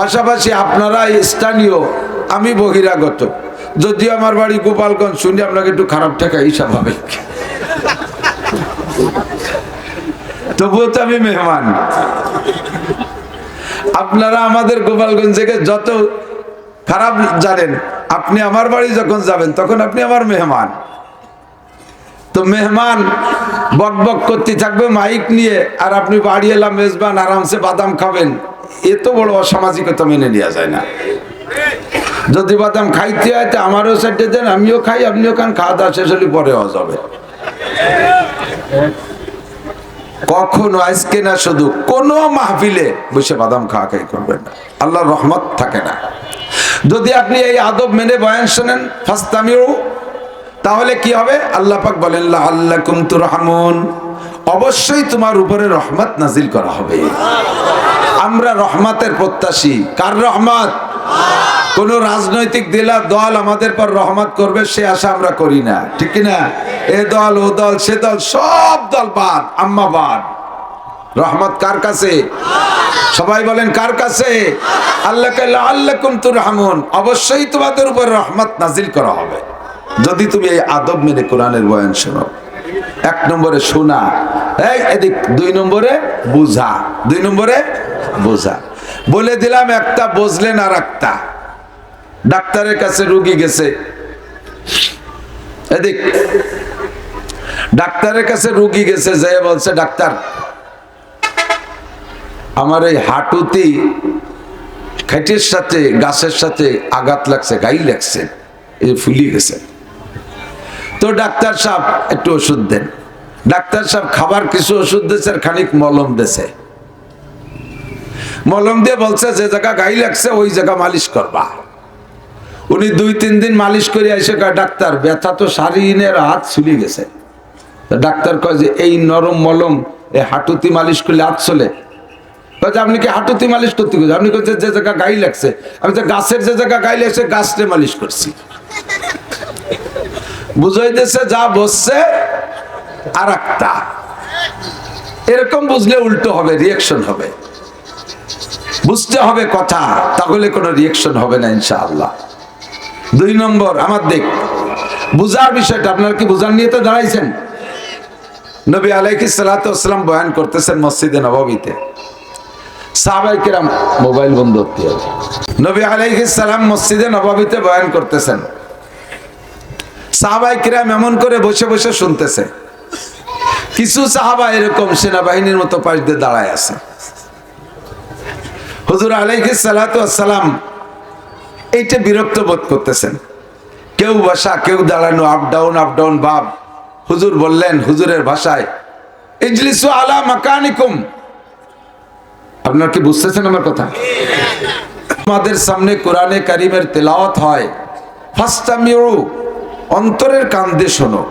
পাশাপাশি আপনারা স্থানীয়, আমি বহিরাগত। যদিও আমার বাড়ি গোপালগঞ্জ, শুনি আপনাকে একটু খারাপ ঠেকাই স্বাভাবিক। তবুও তো আমি মেহমান। আপনারা আমাদের গোপালগঞ্জ থেকে যত খারাপ জানেন, আপনি আমার বাড়ি যখন যাবেন, তখন আপনি আমার মেহমান। তো মেহমান বক বক করতে থাকবে, মাইক নিয়ে, আর আপনি বাড়ি এলাম, মেজবান, আরামসে বাদাম খাবেন। এত বড় অসামাজিকতা মেনে নেওয়া যায় না। যদি বাদাম খাইতে হয় আমারও সাইডে দেন, আমিও খাই, আপনিও খান, খাওয়া দাওয়া শেষ হলে পরে হওয়া যাবে। কখনো আজকে না শুধু, কোনো মাহফিলে বসে বাদাম খাওয়া খাই করবেন না। আল্লাহর রহমত থাকে না। যদি আপনি এই আদব মেনে বয়ান শোনেন, ফাস্তামিউ, তাহলে কি হবে? আল্লাহ পাক বলেন আল্লাহ কুমতুর রহমন অবশ্যই তোমার উপরে রহমত নাজিল করা হবে। আমরা রহমতের প্রত্যাশী। কার রহমত? কোন রাজনৈতিক দিলা দল আমাদের পর রহমত করবে, সে আশা আমরা করি না। ঠিক না এ দল, ও দল, সে দল, সব দল বাদ, আম্মা বাদ। রহমত কার কাছে? সবাই বলেন, কার কাছে? আল্লাহ আল্লাহ কুমতুর রহমন। অবশ্যই তোমাদের উপর রহমত নাজিল করা হবে। যদি তুমি এই আদব মেনে কোরআনের বয়ান শোনো। এক নম্বরে শোনা, এই এদিক, দুই নম্বরে বুঝা, দুই নম্বরে বোঝা। বলে দিলাম একটা বুঝলেন আর একটা। ডাক্তারের কাছে রুগী গেছে। এদিক, ডাক্তারের কাছে রুগী গেছে, যে বলছে, ডাক্তার, আমার এই হাঁটুতে খেটির সাথে, গাছের সাথে আঘাত লাগছে, গাই লাগছে এই ফুলি গেছে। তো ডাক্তার সাহেব, একটু ওষুধ দেন। ডাক্তার সাহেব, খাবার কিছু ওষুধ দিয়েছে আর খানিক মলম দিয়েছে। মলম দিয়ে বলছে, যে জায়গা গাই লাগছে, ওই জায়গা মালিশ করবা। উনি দুই, তিন দিন মালিশ করে এসে কয়, ডাক্তার, ব্যথা তো শারীনের হাত ছুলি গেছে। ডাক্তার কয় যে, এই নরম মলম, এই হাঁটুতি মালিশ করলে হাত চলে। কয় যে, আপনি কি হাঁটুতি মালিশ করতে গেছে আপনি কইছে যে জায়গা গাই লাগছে। আমি তো গাছের যে জায়গা গাই লাগছে গাছটা মালিশ করছি। বুঝাইতেছে, যা বসছে আর একটা। এরকম বুঝলে উল্টো হবে রিয়াকশন হবে। বুঝতে হবে কথা, তাহলে কোনো রিয়াকশন হবে না, ইনশাআল্লাহ। দুই নম্বর, আমার দিক। বুঝার বিষয়টা, আপনার কি বুঝার নিয়ে তো দাঁড়াইছেন? নবী আলাইকি সালাতাম বয়ান করতেছেন মসজিদে নবাবিতে। সাহাবাই কিরাম মোবাইল বন্ধ করতে হবে। নবী আলাইহি সালাম মসজিদে নবাবিতে বয়ান করতেছেন। সাহাবাই কিরাম এমন করে বসে বসে শুনতেছে। কিছু সাহাবা এরকম সেনাবাহিনীর মতো পাশ দিয়ে দাঁড়ায় আছে। হুজুর আলাইহি সালাম এইটা বিরক্ত বোধ করতেছেন। কেউ বসা, কেউ দাঁড়ানো আপ ডাউন আপ ডাউন ভাব হুজুর বললেন, হুজুরের ভাষায়, ইজলিসু আলা মাকানিকুম। আপনার কি বুঝতেছেন আমার কথা? আমাদের সামনে কোরআনে কারিমের তেলাওয়াত হয়। ফাস্তামিউ অন্তরের কান দিয়ে শোনো।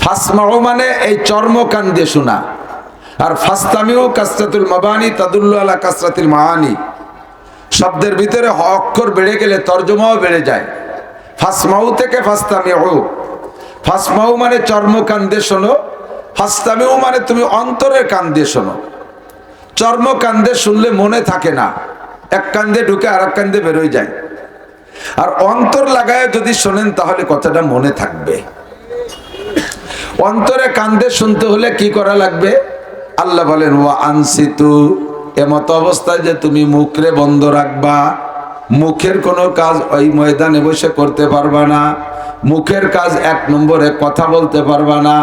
ফাসমাউ মানে এই চর্ম কান দিয়ে শোনা। আর ফাস্তামিও কাসরাতুল মাবানি তাদুল্লু আলা কাসরাতিল মাহানি শব্দের ভিতরে অক্ষর বেড়ে গেলে তর্জমাও বেড়ে যায়। ফাসমাউ থেকে ফাস্তামিউ। ফাসমাউ মানে চর্ম কান দিয়ে শোনো, ফাস্তামিউ মানে তুমি অন্তরের কান দিয়ে শোনো। চর্ম কান্দে শুনলে মনে থাকে না। এক কান্দে ঢুকে আর এক কান্দে বেরোয় যায়। আর অন্তর লাগায় যদি শোনেন, তাহলে কথাটা মনে থাকবে। অন্তরে কান্দে শুনতে হলে কি করা লাগবে? আল্লাহ বলেন ও আনসিতু এমত অবস্থায় যে তুমি মুখরে বন্ধ রাখবা, মুখের কোনো কাজ ওই ময়দানে বসে করতে পারবা না। মুখের কাজ এক নম্বরে কথা বলতে পারবা না,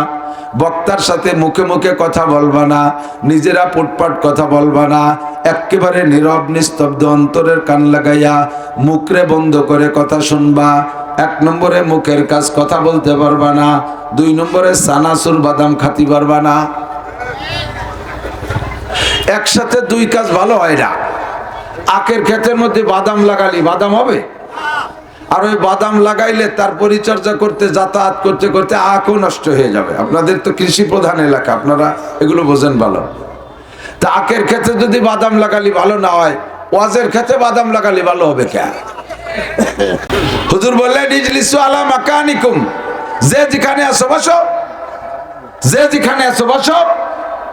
বক্তার সাথে মুখে মুখে কথা বলবা না, নিজেরা পুটপাট কথা বলবা না, একেবারে নীরব নিস্তব্ধ অন্তরের কান লাগাইয়া মুখরে বন্ধ করে কথা শুনবা, এক নম্বরে মুখের কাজ কথা বলতে পারবা না, দুই নম্বরে সানাসুর বাদাম খাতি পারবা না। একসাথে দুই কাজ ভালো হয় না। আখের ক্ষেতের মধ্যে বাদাম লাগালি, বাদাম হবে? আর ওই বাদাম লাগাইলে তার পরিচর্যা করতে, যাতায়াত করতে করতে আখও নষ্ট হয়ে যাবে। আপনাদের তো কৃষি প্রধান এলাকা, আপনারা এগুলো বোঝেন ভালো। তা আখের ক্ষেত্রে যদি বাদাম লাগালি ভালো না হয়, ওয়াজের ক্ষেত্রে বাদাম লাগালি ভালো হবে কে? হুজুর বললেন ইজলিসু আলা মাকানিকুম। যে যেখানে আছো বসো। যে যেখানে আছো বসো।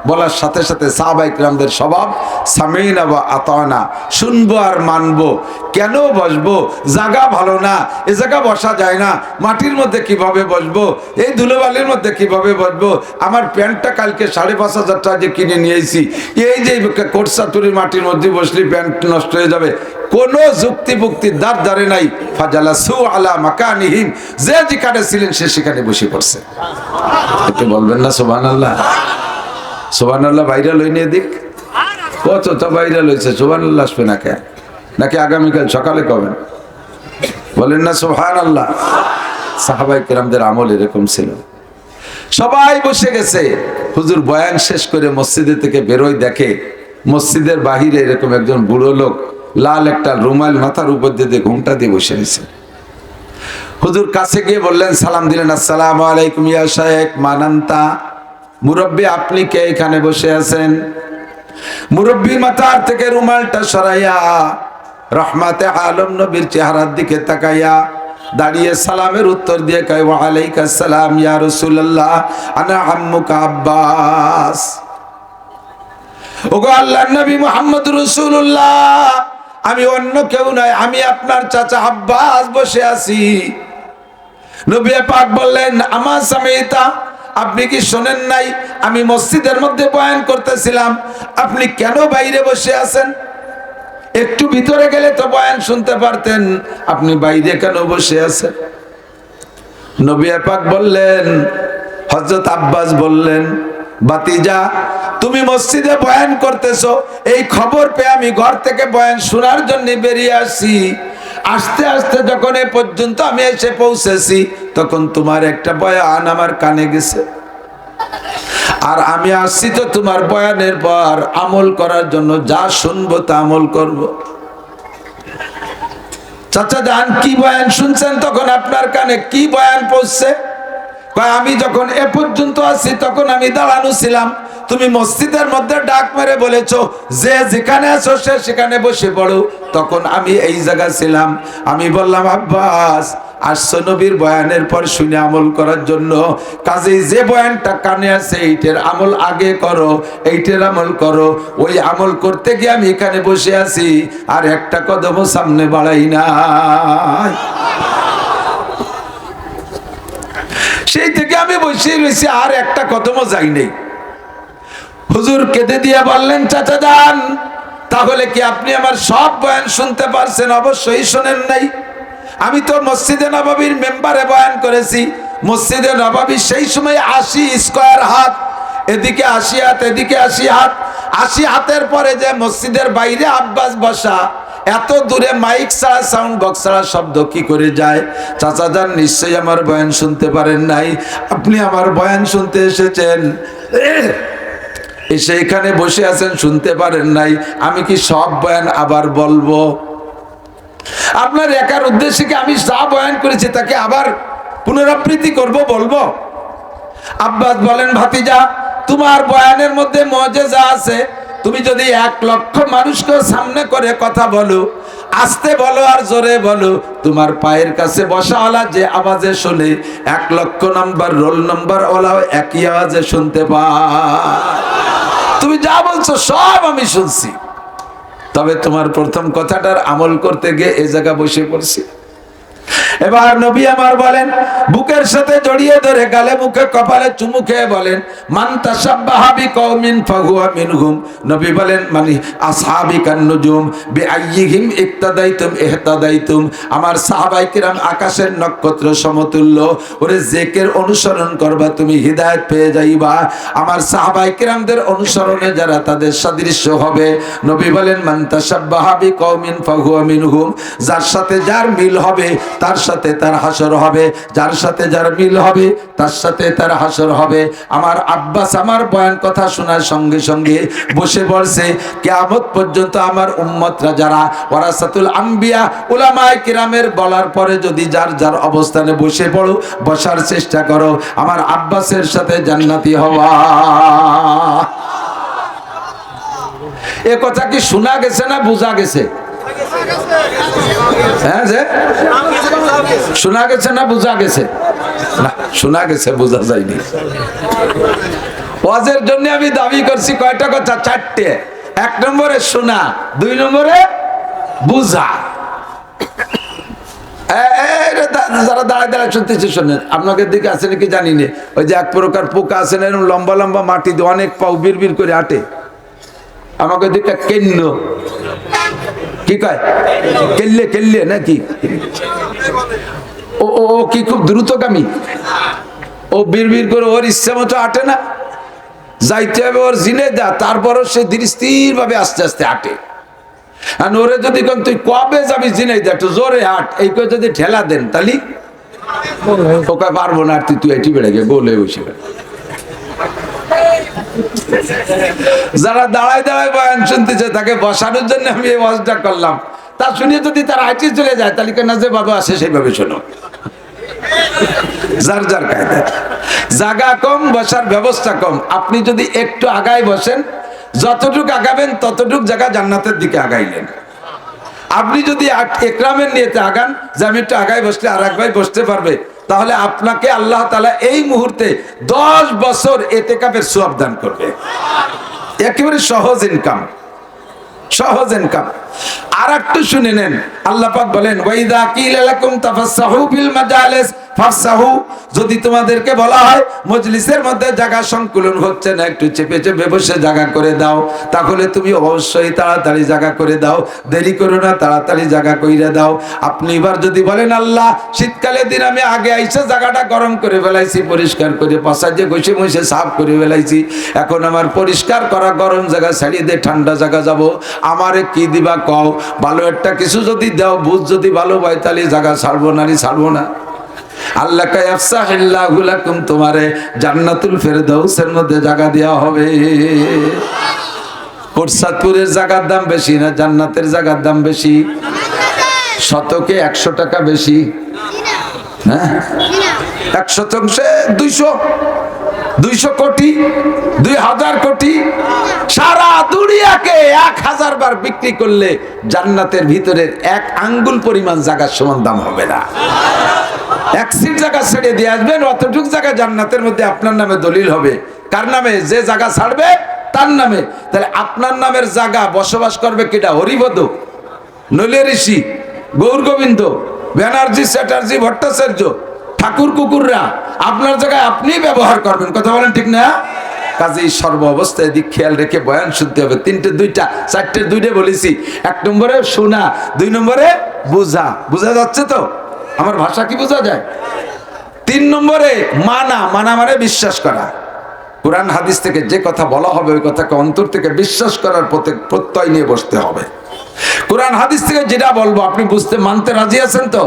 বলার সাথে সাথে সাহাবাইকরামদের স্বভাব, সামিনা বা আতানা শুনব আর মানবো। কেন বসবো? জায়গা ভালো না, এ জায়গা বসা যায় না, মাটির মধ্যে কীভাবে বসবো? এই ধুলোবালির মধ্যে কীভাবে বসবো? আমার প্যান্টটা কালকে সাড়ে পাঁচ হাজার টাকা দিয়ে কিনে নিয়েছি এই যে কোটসাতুরি মাটির মধ্যে বসলে প্যান্ট নষ্ট হয়ে যাবে। কোনো যুক্তি বুক্তির দাঁড় দাঁড়ে নাই। ফাজালা সু আলা মাকানিহীন যে যেখানে ছিলেন সে সেখানে বসে পড়ছে। একটু বলবেন না সোবান আল্লাহ সোবান আল্লাহ লই নিয়ে দিক কত তো বাইরে লইছে সোবান আসবে না কে নাকি আগামীকাল সকালে কবেন বলেন না সোহান আল্লাহ সাহাবাই কিরামদের আমল এরকম ছিল। সবাই বসে গেছে। হুজুর বয়ান শেষ করে মসজিদে থেকে বেরোয় দেখে, মসজিদের বাহিরে এরকম একজন বুড়ো লোক লাল একটা রুমাল মাথার উপর দিয়ে ঘুমটা দিয়ে বসে রয়েছে। হুজুর কাছে গিয়ে বললেন, সালাম দিলেন, আসসালাম আলাইকুম ইয়া শায়েক মানান্তা? মুরব্বী, আপনি কে এখানে বসে আছেন? মুরব্বী মাথার থেকে রুমালটা সরাইয়া রহমাতে আলম নবীর চেহারার দিকে তাকাইয়া দাঁড়িয়ে সালামের উত্তর দিয়ে কয় ওয়ালাইকা সালাম ইয়া রাসূলুল্লাহ, আনা আম্মুকা আব্বাস। ওগো আল্লাহর নবী মুহাম্মদ রাসূলুল্লাহ, আমি অন্য কেউ নয়, আমি আপনার চাচা আব্বাস বসে আছি। নবী পাক বললেন, আমার সামিতা আপনি কি শোনেন নাই? আমি মসজিদের মধ্যে বয়ান করতেছিলাম। আপনি কেন বাইরে বসে আছেন? একটু ভিতরে গেলে তো বয়ান শুনতে পারতেন। আপনি বাইরে কেন বসে আছেন? নবী বললেন হজরত আব্বাস বললেন, বাতিজা, তুমি মসজিদে বয়ান করতেছো। এই খবর পেয়ে আমি ঘর থেকে বয়ান শোনার জন্য বেরিয়ে আসছি। আস্তে আস্তে যখন এ পর্যন্ত আমি এসে পৌঁছেছি, তখন তোমার একটা বয়ান আমার কানে গেছে। আর আমি আসছি তো তোমার বয়ানের পর আমল করার জন্য, যা শুনব তা আমল করব। চাচা যান কি বয়ান শুনছেন তখন আপনার কানে? কি বয়ান পড়ছে? আমি যখন এ পর্যন্ত আছি, তখন আমি দাঁড়ানো ছিলাম। তুমি মসজিদের মধ্যে ডাক মেরে বলেছ, যে যেখানে আছো সে সেখানে বসে পড়ো। তখন আমি এই জায়গা ছিলাম। আমি বললাম, আব্বাস, আসছো নবীর বয়ানের পর শুনে আমল করার জন্য। কাজেই যে বয়ানটা কানে আছে, এইটার আমল আগে করো, এইটার আমল করো। ওই আমল করতে গিয়ে আমি এখানে বসে আছি, আর একটা কদমও সামনে বাড়াই না সেই থেকে আমি বসে রয়েছি, আর একটা কদমও যাই নেই। হুজুর কেঁদে দিয়ে বললেন, চাচা যান, তাহলে কি আপনি আমার সব বয়ান শুনতে পারছেন? অবশ্যই শোনেন নাই। আমি তো মসজিদে নবাবির মেম্বারে বয়ান করেছি। মসজিদে নবাবি সেই সময় আশি স্কোয়ার হাত, এদিকে আশি হাত, এদিকে আশি হাত। আশি হাতের পরে যে মসজিদের বাইরে আব্বাস বসা, এত দূরে মাইক ছাড়া, সাউন্ড বক্স ছাড়া শব্দ কি করে যায়? চাচা যান, নিশ্চয়ই আমার বয়ান শুনতে পারেন নাই। আপনি আমার বয়ান শুনতে এসেছেন। এসে এখানে বসে আছেন, শুনতে পারেন নাই। আমি কি সব বয়ান আবার বলব? আপনার একার উদ্দেশ্যে কি আমি যা বয়ান করেছি তাকে আবার পুনরাবৃত্তি করব, বলব? আব্বাস বলেন, ভাতিজা, তোমার বয়ানের মধ্যে মজেজা আছে। তুমি যদি এক লক্ষ মানুষকে সামনে করে কথা বলো, আস্তে বলো আর জোরে বলো, তোমার পায়ের কাছে বসা বসাওয়ালা যে আওয়াজে শোনে, এক লক্ষ নাম্বার, রোল নাম্বার ওলাও একই আওয়াজে শুনতে পায়। তুমি যা বলছো সব আমি শুনছি। তবে তোমার প্রথম কথাটার আমল করতে গিয়ে এ জায়গা বসে পড়ছি। এবার নবী আমার বলেন, বুকের সাথে জড়িয়ে ধরে গালে মুখে কপালে চুমু খেয়ে বলেন, মান তাসাব্বাহাবি কওমিন ফাহুয়া মিনহুম। নবী বলেন মানে আসহাবি কান্নুজুম বিআইয়িহিম ইক্তাদাইতুম ইহতাদাইতুম। আমার সাহাবায়ে কিরাম আকাশের নক্ষত্র সমতুল্য, ওরে জেকের অনুসরণ করবা, তুমি হিদায়াত পেয়ে যাইবা। আমার সাহাবায়ে কিরামদের অনুসরণে যারা তাদের সাদৃশ্য হবে, নবী বলেন, মান তাসাব্বাহাবি কওমিন ফাহুয়া মিনহুম। যার সাথে যার মিল হবে তার সাথে তার হাসর হবে, যার সাথে যার মিল হবে, তার সাথে তার হাসর হবে। আমার আব্বাস আমার বয়ান কথা শোনার সঙ্গে সঙ্গে বসে পড়ছে কেয়ামত পর্যন্ত আমার উম্মতরা যারা ওরাসাতুল আম্বিয়া, উলামায়ে কিরামের বলার পরে যদি যার যার অবস্থানে বসে পড়ো, বসার চেষ্টা করো। আমার আব্বাসের সাথে জান্নাতি হওয়া। এ কথা কি শোনা গেছে না বোঝা গেছে? হ্যাঁ যে? শোনা গেছে না বোঝা গেছে? না, শোনা গেছে, বোঝা যায়নি। ওয়াজের জন্য আমি দাবি করছি কয়টা কথা? চারটে। এক নম্বরে শোনা, দুই নম্বরে বুঝা। দাঁড়ায় দাঁড়ায় জানি না? ওই যে এক প্রকার পোকা না লম্বা লম্বা মাটি দিয়ে অনেক পাও করে আমাকে দিকে কেন্ন। কি কয়? কেললে কেললে নাকি? ও ও কি খুব দ্রুতগামী? ও বিড় বিড় করে ওর ইচ্ছা মতো আটে না। যাইতে হবে ওর জিনে দা, তারপরও সে ধীর ভাবে আস্তে আস্তে আটে। আর ওরে যদি তুই কবে যাবি জিনে দে? একটু জোরে হাট এই করে যদি ঠেলা দেন তাহলে ওকে পারব না আর তুই তুই এটি বেড়ে গিয়ে গোলে বসে গেল। যারা দাঁড়ায় দাঁড়ায় বয়ান শুনতেছে, তাকে বসানোর জন্য আমি এই ওয়াজটা করলাম। তা শুনে যদি তার আইটি চলে যায়, তাহলে কেন যে বাবা আসে সেইভাবে শোনো। যার যার কায়দা। জায়গা কম, বসার ব্যবস্থা কম। আপনি যদি একটু আগায় বসেন, যতটুক আগাবেন, ততটুক জায়গা জান্নাতের দিকে আগাইলেন। আপনি যদি একরামের নিয়েতে আগান, যে আমি একটু আগায় বসলে আর এক ভাই বসতে পারবে তাহলে আপনাকে আল্লাহ তালা এই মুহূর্তে দশ বছর এতে কাপের সোয়াব দান করবে। একেবারে সহজ ইনকাম সহজ ইনকাম আর একটু শুনে নেন। আল্লাহ বলেন, ওয়াইদা কিল লাকুম তাফাসসাহু ফিল মাজালিস, ফাফসাহু। যদি তোমাদেরকে বলা হয়, মজলিসের মধ্যে জায়গা সংকুলন হচ্ছে না, একটু চেপে চেপে বসে জায়গা করে দাও, তাহলে তুমি অবশ্যই তাড়াতাড়ি জায়গা করে দাও, দেরি করো না, তাড়াতাড়ি জায়গা কইরা দাও। আপনি এবার যদি বলেন, আল্লাহ শীতকালের দিন আমি আগে আইসে জায়গাটা গরম করে ফেলাইছি, পরিষ্কার করে পশাজে ঘষে মুছে সাফ করে ফেলাইছি, এখন আমার পরিষ্কার করা গরম জায়গা ছাড়িয়ে দিয়ে ঠান্ডা জায়গা যাব। আমারে কি দিবা কও, ভালো একটা কিছু যদি দাও, বুঝ যদি ভালো হয় তাহলে জায়গা ছাড়বো না ছাড়বো না। আল্লাহ কায়াফসাহিল্লাহু লাকুম তোমারে জান্নাতুল ফেরদাউসের মধ্যে জায়গা দেওয়া হবে। প্রসাদপুরের জায়গার দাম বেশি না জান্নাতের জায়গার দাম বেশি? শতকে একশো টাকা বেশি। হ্যাঁ? এক শতাংশে দুইশো। দুইশো কোটি, দুই হাজার কোটি। সারা দুনিয়াকে এক হাজার বার বিক্রি করলে জান্নাতের ভিতরের এক আঙ্গুল পরিমাণ জায়গার সমান দাম হবে না। এক সিট জায়গা ছেড়ে দিয়ে আসবেন, অতটুক জায়গা জান্নাতের মধ্যে আপনার নামে দলিল হবে। কার নামে? যে জায়গা ছাড়বে, তার নামে। তাহলে আপনার নামের জায়গা বসবাস করবে কেটা হরিবদ নলে ঋষি গৌর গোবিন্দ ব্যানার্জি, চ্যাটার্জি, ভট্টাচার্য। ঠাকুর কুকুররা, আপনার জায়গায় আপনি ব্যবহার করবেন, কথা বলেন ঠিক না? কাজেই সর্ব অবস্থায় দিক খেয়াল রেখে বয়ান শুনতে হবে। তিনটে, দুইটা, চারটে, দুইটা বলেছি। এক নম্বরে শোনা, দুই নম্বরে বোঝা। বোঝা যাচ্ছে তো? আমার ভাষা কি বোঝা যায়? তিন নম্বরে মানা মানা মানে বিশ্বাস করা। কোরআন হাদিস থেকে যে কথা বলা হবে, ওই কথাকে অন্তর থেকে বিশ্বাস করার প্রতি প্রত্যয় নিয়ে বসতে হবে। কোরআন হাদিস থেকে যেটা বলব, আপনি বুঝতে, মানতে রাজি আছেন তো?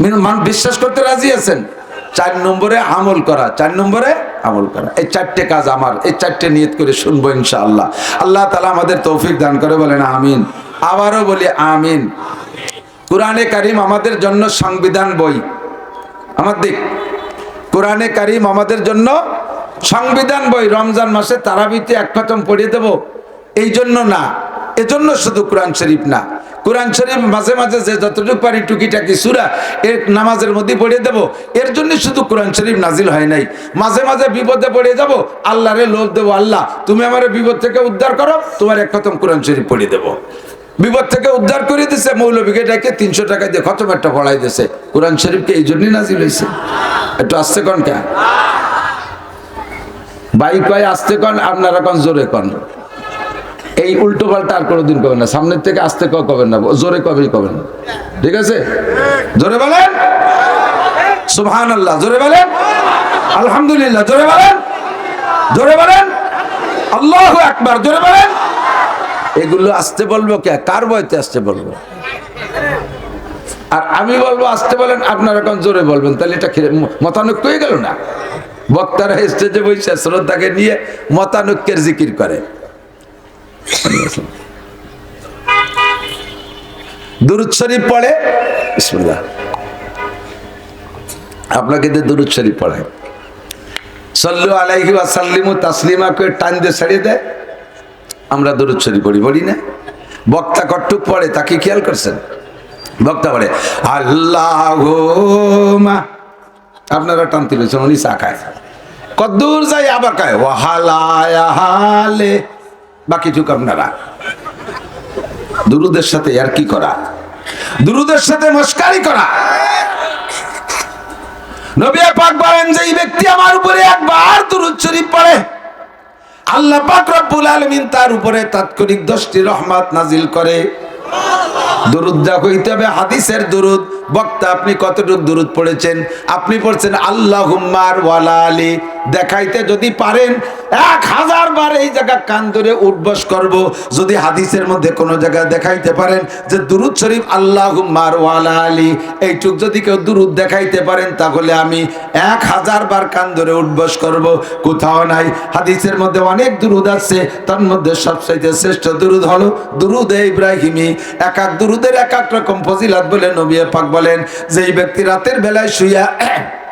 মিন- বিশ্বাস করতে রাজি আছেন? চার নম্বরে আমল করা, চার নম্বরে আমল করা। এই চারটে কাজ আমার, এই চারটে নিয়ত করে শুনব ইনশাআল্লাহ। আল্লাহ তালা আমাদের তৌফিক দান করে, বলেন আমিন। আবারও বলি আমিন। কোরআনে কারিম আমাদের জন্য সংবিধান বই। আমার দিক, কোরআনে কারিম আমাদের জন্য সংবিধান বই। রমজান মাসে তারাবিতে এক খতম পড়িয়ে দেব। এই জন্য না, এজন্য শুধু কোরআন শরীফ না। কোরআন শরীফ মাঝে মাঝে যে যতটুকু পারি টুকিটাকি সুরা এর নামাজের মধ্যে পড়িয়ে দেব, এর জন্য শুধু কোরআন শরীফ নাজিল হয় নাই। মাঝে মাঝে বিপদে পড়ে যাব, আল্লাহরে লোভ দেবো, আল্লাহ, তুমি আমার বিপদ থেকে উদ্ধার করো, তোমার এক খতম কোরআন শরীফ পড়িয়ে দেবো। বিপদ থেকে উদ্ধার করে দিছে মৌলবীকে ডাকে তিনশো টাকা দিয়ে খতম একটা পড়াই দিছে। কোরআন শরীফকে এই জন্যই নাজিল হয়েছে। একটু আসছে কন কে? বাইক কয়, আসতে কন, আপনারা কন, জোরে কন। এই উল্টো পাল্টা আর কোনোদিন কবেন না। সামনের থেকে আসতে ক কবেন না। জোরে কবেই কবেন। ঠিক আছে? জোরে বলেন? সুবহান আল্লাহ জোরে বলেন? আলহামদুলিল্লাহ, জোরে বলেন? জোরে বলেন? আল্লাহ একবার জোরে বলেন? এগুলো আসতে বলব কে? কার বয়তে আসতে বলব? আর আমি বলব, আসতে বলেন, আপনারা এখন জোরে বলবেন? তাহলে এটা মতানৈক্য হয়ে গেল না? বক্তারা স্টেজে বসে শ্রদ্ধাকে নিয়ে মতানৈক্যের জিকির করে। পড়ে? আপনাকে পড়ে। সল্লু টান দিয়ে আমরা পড়ি না। বক্তা কট্টুক পড়ে, তাকে খেয়াল করছেন? বক্তা পড়ে আল্লাহ আপনারা টানতে পেয়েছেন উনি চা খায়। কদ্দূর যাই আবার কয় ওয়াহালায়া হালে বাকিটুকু আপনারা দুরুদের সাথে আর কি করা? দুরুদের সাথে মস্কারি করা। ব্যক্তি আল্লাহ পাক তাৎক্ষণিক দশটি রহমত নাজিল করে। দুরুদ যা কইতে হবে, হাদিসের দুরুদ। বক্তা, আপনি কতটুক দুরুদ পড়েছেন? আপনি পড়ছেন আল্লাহ হুম্মার ওয়ালা আলী দেখাইতে যদি পারেন, এক হাজার বার এই জায়গা কান ধরে উঠবস করব। যদি হাদিসের মধ্যে কোনো জায়গায় দেখাইতে পারেন যে দুরুদ শরীফ আল্লাহ হুম্মার ওয়ালা আলী এইটুক যদি কেউ দুরুদ দেখাইতে পারেন, তাহলে আমি এক হাজার বার কান ধরে উঠবস করব। কোথাও নাই। হাদিসের মধ্যে অনেক দুরুদ আছে, তার মধ্যে সবচাইতে শ্রেষ্ঠ দুরুদ হলো দুরুদ ইব্রাহিমী। এক এক দুরুদের এক এক রকম ফজিলাত বলে নবী পাক বলেন যে এই ব্যক্তি রাতের বেলায় শুইয়া,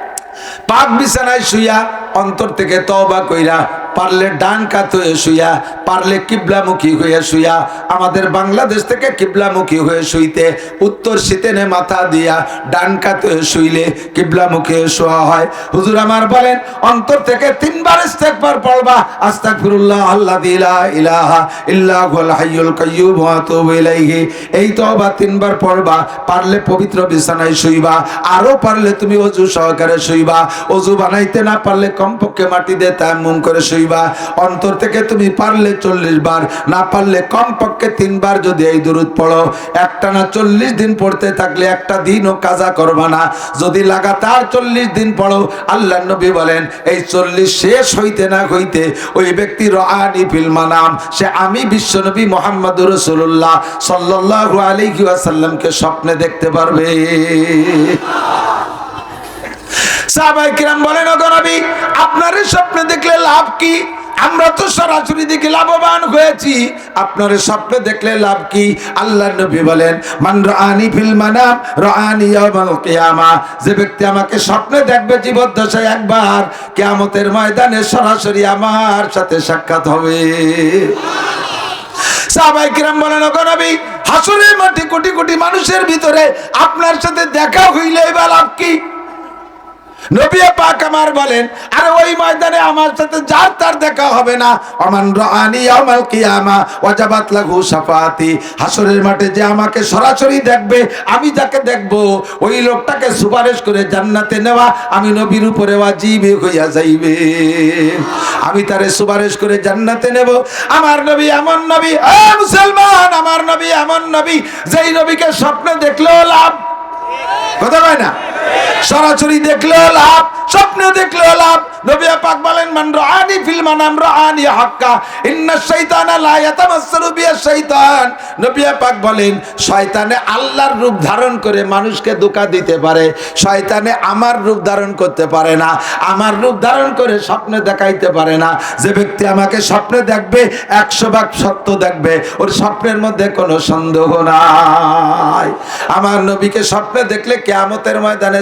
পাক বিছানায় শুইয়া অন্তর থেকে তওবা কইরা, পারলে ডান কাত হয়ে শুইয়া, পারলে কিবলামুখী হয়ে শুইয়া, আমাদের বাংলাদেশ থেকে কিবলামুখী হয়ে শুইতে, উত্তর শীতেনে মাথা দিয়া ডান কাত হয়ে শুইলে কিবলামুখী হয়ে শোয়া হয়। হুজুর আমার বলেন, অন্তর থেকে তিনবার ইস্তেগফার পড়বা, আস্তাগফিরুল্লাহ আল্লাযী লা ইলাহা ইল্লা হুয়াল হাইয়ুল কাইয়্যুম ওয়া আতুবু ইলাইহি। এই তওবা তিনবার পড়বা, পারলে পবিত্র বিছানায় শুইবা, আরও পারলে তুমি অজু সহকারে শুইবা, অজু বানাইতে না পারলে কমপক্ষে মাটি দিয়ে তায়াম্মুম করে শুইবা। অন্তর থেকে তুমি পারলে চল্লিশ বার, না পারলে কমপক্ষে তিনবার যদি এই দূরত পড়ো। একটা না চল্লিশ দিন পড়তে থাকলে একটা দিনও কাজা করবা না। যদি লাগাতার চল্লিশ দিন পড়ো, আল্লাহ নবী বলেন, এই চল্লিশ শেষ হইতে না হইতে ওই ব্যক্তি রানি ফিল্মা নাম সে আমি বিশ্বনবী মোহাম্মদ রসুল্লাহ সাল্লাহ আলাইহি ওয়াসাল্লামকে স্বপ্নে দেখতে পারবে। সাহাবাই কিরাম বলেন নবী, আপনার স্বপ্নে দেখলে লাভ কি? আমরা তো সরাসরি দেখে লাভবান হয়েছি। আপনার স্বপ্নে দেখলে লাভ কি? আল্লাহ নবী বলেন, মান রানি ফিল মানাম রানি কিয়ামা। যে ব্যক্তি আমাকে স্বপ্নে দেখবে জীবদ্দশায় একবার, কিয়ামতের ময়দানে সরাসরি আমার সাথে সাক্ষাৎ হবে। সাহাবাই কিরাম বলেন নবী, হাসুরের মাঠে কোটি কোটি মানুষের ভিতরে আপনার সাথে দেখা হইলে বা লাভ কি? নবী পাক আমার বলেন, আরে ওই ময়দানে আমার সাথে যার তার দেখা হবে না। রানি ইয়াউমাল কিয়ামা ওয়াজাবাত হাসরের মাঠে যে আমাকে সরাসরি দেখবে, আমি যাকে দেখব, ওই লোকটাকে সুপারিশ করে জান্নাতে নেওয়া আমি নবীর উপরে ওয়াজিব হইয়া যাইবে। আমি তারে সুপারিশ করে জান্নাতে নেব। আমার নবী এমন নবী মুসলমান, আমার নবী এমন নবী, যেই নবীকে স্বপ্নে দেখলেও লাভ। কথা কয় না? সরাসরি দেখলেও লাভ, স্বপ্নে দেখলেও লাভ। নবী পাক বলেন, মান রাআনি ফিল মানাম, রাআনি হাক্কা। ইন্না শাইতানা লা ইয়াতামাসসালু বিয়া শাইতান নবী পাক বলেন, শয়তানে আল্লাহর রূপ ধারণ করে মানুষকে ধোঁকা দিতে পারে। শয়তানে আমার রূপ ধারণ করতে পারে না। আমার রূপ ধারণ করে স্বপ্নে দেখাইতে পারে না। যে ব্যক্তি আমাকে স্বপ্নে দেখবে, একশো ভাগ সত্য দেখবে। ওর স্বপ্নের মধ্যে কোনো সন্দেহ নাই। আমার নবীকে স্বপ্নে দেখলে কেয়ামতের ময়দানে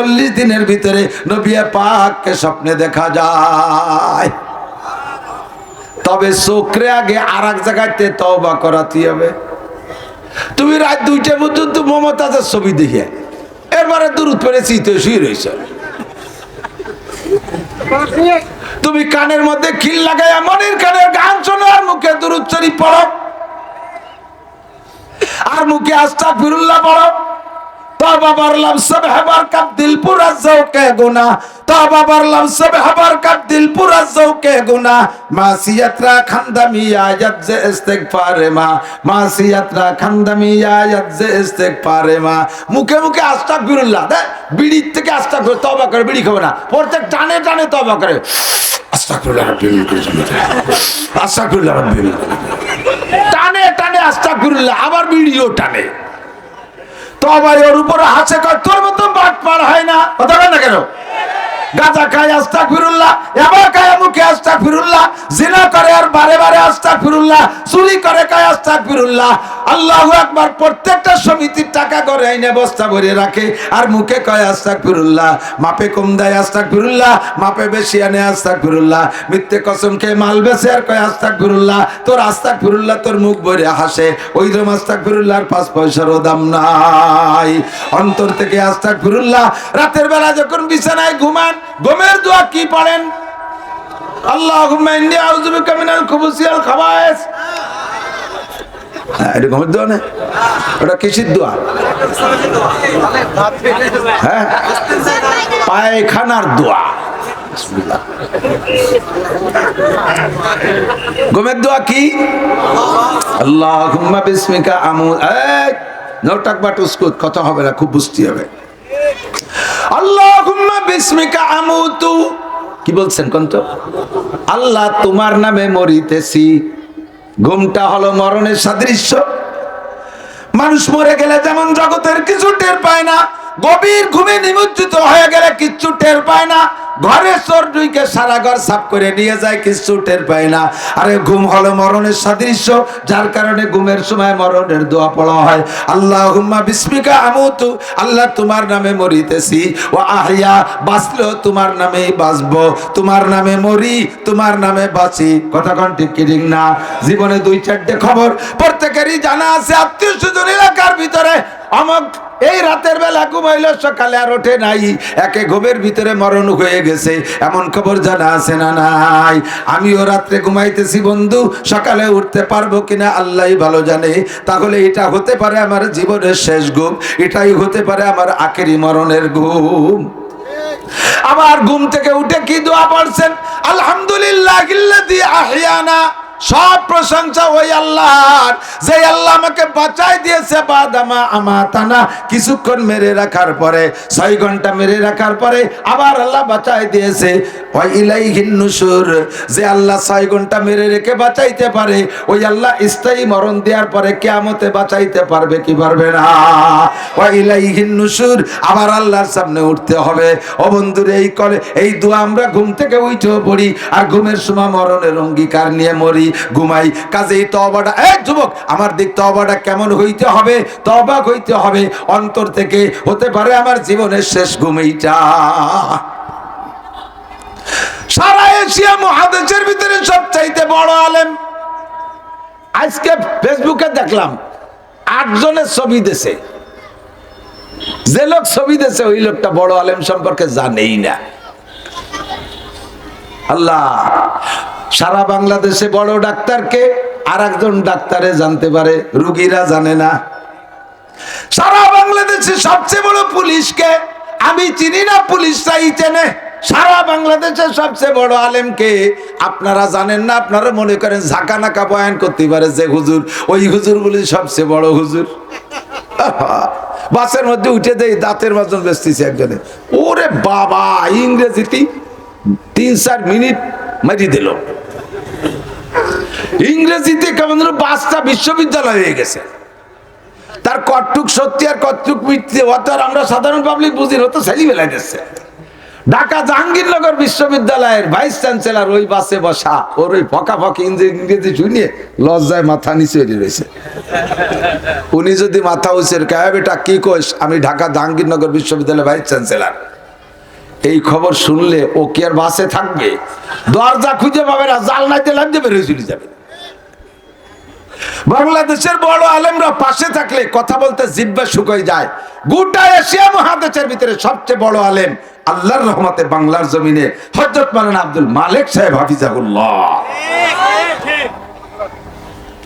চল্লিশ দিনের ভিতরে নবী পাককে স্বপ্নে দেখা যায়। তবে চোখরে আগে আর এক জায়গাতে তওবা করাতে হবে। তুমি রাত দুইটা পর্যন্ত মমতাজের ছবি দেখে। এরবারে দূরত পেরেছি তো শুয়ে রয়েছ। তুমি কানের মধ্যে খিল লাগাইয়া মনের কানের গান শোনো আর মুখে দূরত শরীফ পড়ো। আর মুখে আস্তা ফিরুল্লাহ পড়ো। তবা কাপ দিল পুরা জৌকে গুনা। তবা বারলাম সব হেবার কাপ দিল পুরা জৌকে গুনা। মাসিয়াতরা খান্দামি আয়াত যে ইস্তেগফারে মা। মা। মুখে মুখে আস্তাগফিরুল্লাহ দে বিড়ির থেকে আস্তাগফির, তওবা করে, বিড়ি খাবে না। প্রত্যেক টানে টানে তওবা করে। আস্তাগফিরুল্লাহ রাব্বিল টানে টানে আস্তাগফিরুল্লাহ, আবার বিড়িও টানে। তবাই ওর উপরে হাসে কর তোর মতো বাট পার হয় না। কথা না কেন? গাঁজা খায় আস্তাক ফিরুল্লাহ এবার খায় মুখে আস্তাক ফিরুল্লাহ জিনা করে আর বারে বারে আস্তাক ফিরুল্লাহ চুরি করে খায় আস্তাক ফিরুল্লাহ আল্লাহ একবার প্রত্যেকটা সমিতির টাকা করে আইনে বস্তা ভরে রাখে আর মুখে কয় আস্তাক ফিরুল্লাহ মাপে কম দেয় আস্তাক ফিরুল্লাহ মাপে বেশি আনে আস্তাক ফিরুল্লাহ মিথ্যে কসম খেয়ে মাল বেছে আর কয় আস্তাক ফিরুল্লাহ তোর আস্তাক ফিরুল্লাহ তোর মুখ ভরে হাসে ওই রকম আস্তাক ফিরুল্লাহর পাঁচ পয়সারও দাম নাই। অন্তর থেকে আস্তাক ফিরুল্লাহ রাতের বেলা যখন বিছানায় ঘুমান ঘুমের দোয়া কি পারেন? আল্লাহুম্মা আউযু বিকা মিনাল খুবুসি খাবায়েস। হ্যাঁ, এটা দোয়া না? কিসির দোয়া? হ্যাঁ? পায়খানার দোয়া। ঘুমের দোয়া কি? আল্লাহুম্মা বিসমিকা আমু এই নটাক বাট উস্কুত কথা হবে না খুব বুঝতে হবে। কি বলছেন কন্ত? আল্লাহ তোমার নামে মরিতেছি। ঘুমটা হলো মরণের সাদৃশ্য। মানুষ মরে গেলে যেমন জগতের কিছু টের পায় না, গভীর ঘুমে নিমজ্জিত হয়ে গেলে কিচ্ছু টের পায় না ঘরে চোর দুইকে সারা ঘর সাফ করে নিয়ে যায় কিছু টের পায় না। আরে ঘুম হলো মরণের সাদৃশ্য, যার কারণে ঘুমের সময় মরণের দোয়া পড়া হয়। আল্লাহ হুম্মা বিস্মিকা আমুতু, আল্লাহ তোমার নামে মরিতেছি। ও আহিয়া বাঁচলেও তোমার নামেই বাঁচবো। তোমার নামে মরি, তোমার নামে বাঁচি। কথা কন ঠিক ঠিক না? জীবনে দুই চারটে খবর, প্রত্যেকেরই জানা আছে আত্মীয় স্বজন এলাকার ভিতরে আমক এই রাতের বেলা ঘুমাইল সকালে আর ওঠে নাই। একে ঘুমের ভিতরে মরণ হয়ে গেছে। এমন খবর জানা আছে না নাই? আমিও রাত্রে ঘুমাইতেছি বন্ধু, সকালে উঠতে পারব কিনা আল্লাহই ভালো জানে। তাহলে এটা হতে পারে আমার জীবনের শেষ ঘুম, এটাই হতে পারে আমার আখেরি মরণের ঘুম। আমার ঘুম থেকে উঠে কি দোয়া পড়ছেন? আলহামদুলিল্লাহ আহিয়ানা। সব প্রশংসা ওই আল্লাহর। যে আল্লাহ আমাকে বাঁচাই দিয়েছে, বাদামা আমাতানা কিছুক্ষণ মেরে রাখার পরে, ছয় ঘণ্টা মেরে রাখার পরে আবার আল্লাহ বাঁচাই দিয়েছে। ওই ইলাইহিন নুশুর, যে আল্লাহ ছয় ঘণ্টা মেরে রেখে বাঁচাইতে পারে, ওই আল্লাহ স্থায়ী মরণ দেওয়ার পরে কেয়ামতে বাঁচাইতে পারবে কি পারবে না? ওই ইলাইহিন নুশুর, আবার আল্লাহর সামনে উঠতে হবে। ও বন্ধুরে, এই করে এই দোয়া আমরা ঘুম থেকে উঠেও পড়ি, আর ঘুমের সময় মরণের অঙ্গীকার নিয়ে মরি। ঘুমাই, কাজেই তবাটা এই যুবক, আমার দিক তবাটা কেমন হইতে হবে? তবাক হইতে হবে, অন্তর থেকে হতে পারে আমার জীবনের শেষ ঘুমেইটা। সারা এশিয়া মহাদেশের ভিতরে সবচাইতে বড় আলেম। আজকে ফেসবুকে দেখলাম, আটজনের ছবি দেশে যে লোক ছবি দেশে ওই লোকটা বড় আলেম সম্পর্কে জানেই না। আল্লাহ সারা বাংলাদেশে বড় ডাক্তারকে আর একজন ডাক্তারে জানতে পারে, রুগীরা জানে না। সারা বাংলাদেশে সবচেয়ে বড় পুলিশকে আমি চিনি না, পুলিশরাই চেনে। সারা বাংলাদেশের সবচেয়ে বড় আলেমকে আপনারা জানেন না, আপনারা মনে করেন ঝাঁকা নাকা বয়ান করতে পারে যে হুজুর। ওই হুজুর বলে সবচেয়ে বড় হুজুর। বাসের মধ্যে উঠে দেই, দাঁতের মাজন বেচতেছে একজনে। ওরে বাবা, ইংরেজিতে তিন চার মিনিট মারি দিল। ইংরেজিতে কেমন পাঁচটা বিশ্ববিদ্যালয় হয়ে গেছে। তার কটটুক সত্যি আর কটটুক মিথ্যে অত আমরা সাধারণ পাবলিক বুঝি হতো ছেলি বেলায় দিচ্ছে ঢাকা জাহাঙ্গীরনগর বিশ্ববিদ্যালয়ের ভাইস চ্যান্সেলর ওই বাসে বসা, ওর ওই ফকা ফকি ইংরেজি শুনিয়ে লজ্জায় মাথা নিচে রয়েছে। উনি যদি মাথা উচের কে বেটা, কি কোষ আমি ঢাকা জাহাঙ্গীরনগর বিশ্ববিদ্যালয়ের ভাইস চ্যান্সেলর এই খবর শুনলে ও কি আর বাসে থাকবে? দরজা খুঁজে পাবে না জাল নাইতে লাগবে বেরোয় চলে যাবে। বাংলাদেশের বড় আলেমরা পাশে থাকলে কথা বলতে জিব্বা শুকাই যায়। গোটা এশিয়া মহাদেশের ভিতরে সবচেয়ে বড় আলেম আল্লাহর রহমতে বাংলার জমিনে হজরত মালানা আব্দুল মালিক সাহেব, হাফিজাহুল্লাহ।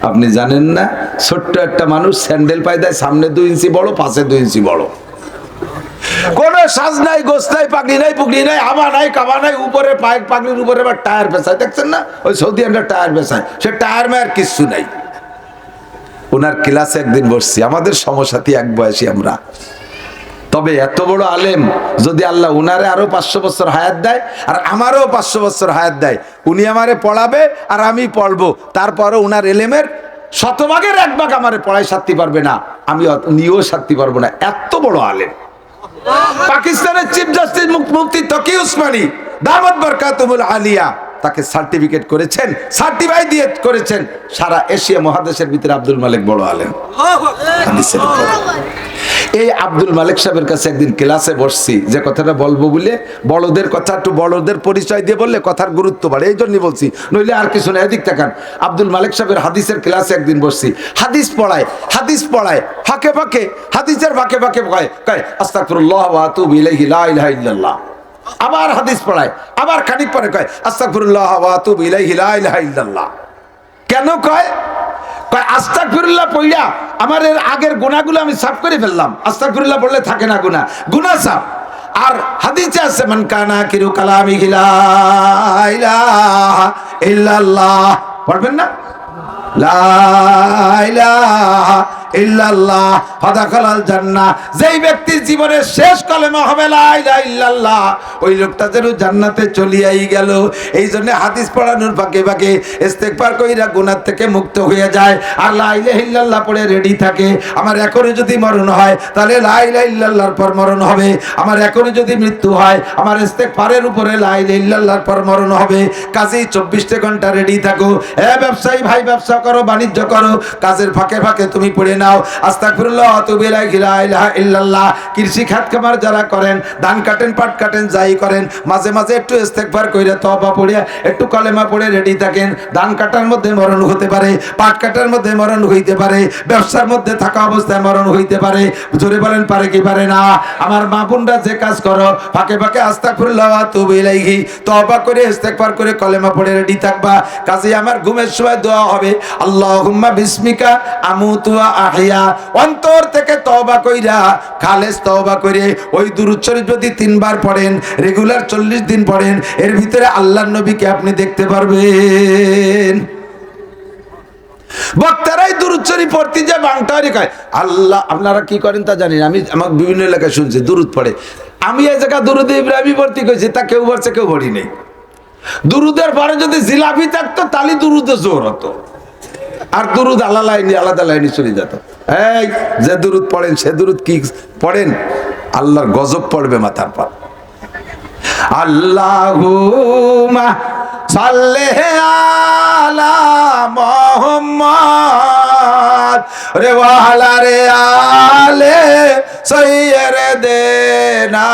আপনি জানেন না, ছোট্ট একটা মানুষ স্যান্ডেল পাই দেয় সামনে দুই ইঞ্চি বড়, পাশে দুই ইঞ্চি বড়। কোন সাজ নাই গোস নাই, পাগড়ি নাই, পুগড়ি নাই হাবা নাই, কাবা নাই, উপরে পায়ের পাগড়ির উপরে আবার টায়ার পেঁচায় দেখছেন না? ওই সৌদি আমরা টায়ার পেঁচায় সে টায়ার মায়ের কিচ্ছু নাই। ওনার ক্লাসে একদিন বসছি, আমাদের সমসাথী এক বয়সী আমরা। তবে এত বড় আলেম, যদি আল্লাহ উনারে আরও পাঁচশো বছর হায়াত দেয়, আর আমারও পাঁচশো বছর হায়াত দেয়, উনি আমারে পড়াবে আর আমি পড়ব। তারপরে উনার এলেমের শতভাগের এক ভাগ আমারে পড়াই সারতে পারবে না আমি নিয়েও সারতে পারব না। এত বড় আলেম। পাকিস্তানের চিফ জাস্টিস মুক্তি তকি উসমানী দামত বরকাতুল আলিয়া। তাকে সার্টিফিকেট করেছেন সার্টিফাই দিয়ে করেছেন। সারা এশিয়া মহাদেশের ভিতরে আব্দুল মালিক বড় আলেম। এই আব্দুল মালিক সাহেবের কাছে একদিন ক্লাসে বসছি, যে কথাটা বলব বলে, বড়দের কথা, একটু বড়দের পরিচয় দিয়ে বললে কথার গুরুত্ব বাড়ে, এই জন্যই বলছি। নইলে আর কিছু না, এদিক তাকান। আব্দুল মালিক সাহেবের হাদিসের ক্লাসে একদিন বসছি। হাদিস পড়ায় হাদিস পড়ায়, ফাঁকে ফাঁকে, হাদিসের ফাঁকে ফাঁকে কয় কয়, আস্তাগফিরুল্লাহ ওয়া ইলাইহি ইল্লাল্লাহ। আবার হাদিস পড়ায়, আবার খানিক পরে কয়, আস্তাগফিরুল্লাহ ওয়া আতুবু ইলাইহি, লা কেন কয়? কয়, আস্তাগফিরুল্লাহ পড়িয়া আমার এর আগের গুনাহগুলো আমি সাফ করে ফেললাম। আস্তাগফিরুল্লাহ পড়লে থাকে না গুনাহ গুনাহ সাফ। আর হাদিসে আছে, মান কানা কিরু কালামি লা ইলাহা ইল্লাল্লাহ। পড়বেন না? লা ইল্লাল্লাহ, ফাদাখালাল জান্নাহ। যেই ব্যক্তির জীবনের শেষ কলেমা হবে লা ইলাহা ইল্লাল্লাহ, ওই লোকটা যেন জান্নাতে চলিয়াই গেল। এই জন্য হাদিস পড়ানোর ফাঁকে ফাঁকে ইস্তেগফার কইরা গুনাহ থেকে মুক্ত হয়ে যায়। আর লা ইলাহা ইল্লাল্লাহ পড়ে রেডি থাকে। আমার এখনই যদি মরণ হয়, তাহলে লা ইলাহা ইল্লাল্লাহর পর মরণ হবে। আমার এখনই যদি মৃত্যু হয়, আমার ইস্তেগফারের উপরে লা ইল্লাল্লাহর পর মরণ হবে। কাজেই চব্বিশটা ঘণ্টা রেডি থাকো। এ ব্যবসায়ী, ভাই ব্যবসা করো, বাণিজ্য করো। কাজের ফাঁকে ফাঁকে তুমি পড়ে নাও। আস্তাগফিরুল্লাহ আতুবু ইলাইহি ইলাহা ইল্লাল্লাহ। কৃষি খাত খামার যারা করেন ধান কাটেন, পাট কাটেন, যাই করেন, মাঝে মাঝে একটু ইস্তেগফার কইরা তওবা পড়ে একটু কলেমা পড়ে রেডি থাকেন। ধান কাটার মধ্যে মরণ হতে পারে, পাট কাটার মধ্যে মরণ হইতে পারে, ব্যবসার মধ্যে থাকা অবস্থায় মরণ হইতে পারে। জোরে বলেন, পারে কি পারে না? আমার মা বোনরা যে কাজ করো, ফাঁকে ফাঁকে আস্তাগফিরুল্লাহ ইলাইহি, তওবা করে, ইস্তেগফার করে, কলেমা পড়ে রেডি থাকবা। কাজে আমার ঘুমের সময় দোয়া হবে, আল্লাহুম্মা বিসমিকা, আমুতু ওয়া আহইয়া অন্তর থেকে তওবা কইরা খালেস তওবা করে ওই দুরূদ যদি তিনবার পড়েন রেগুলার চল্লিশ দিন পড়েন, এর ভিতরে আল্লাহর নবীকে আপনি দেখতে পারবেন। বক্তারাই দুরুচ্চরি পড়তে যায়, বাংটারি কয়, আল্লাহ, আপনারা কি করেন তা জানি আমি আমার বিভিন্ন এলাকায় শুনছি, দুরুদ পড়ে। আমি এই জায়গা দুরুদ ইব্রাহিমি ভর্তি করেছি তা কেউ বলছে কেউ ভরি নেই। দুরুদের পরে যদি জিলাপি থাকতো, তাহলে দুরুদে জোর হতো। আর দুরুদ আলাদা লাইনে আলাদা লাইনে চলে যেত। এই যে দুরুদ পড়েন, সে দুরুদ কি পড়েন? আল্লাহর গজব পড়বে মাথার পর আল্লাহুমা সাল্লে আলা মোহাম্মদ। রে ওয়ালা রে আলে সৈয়রে দে না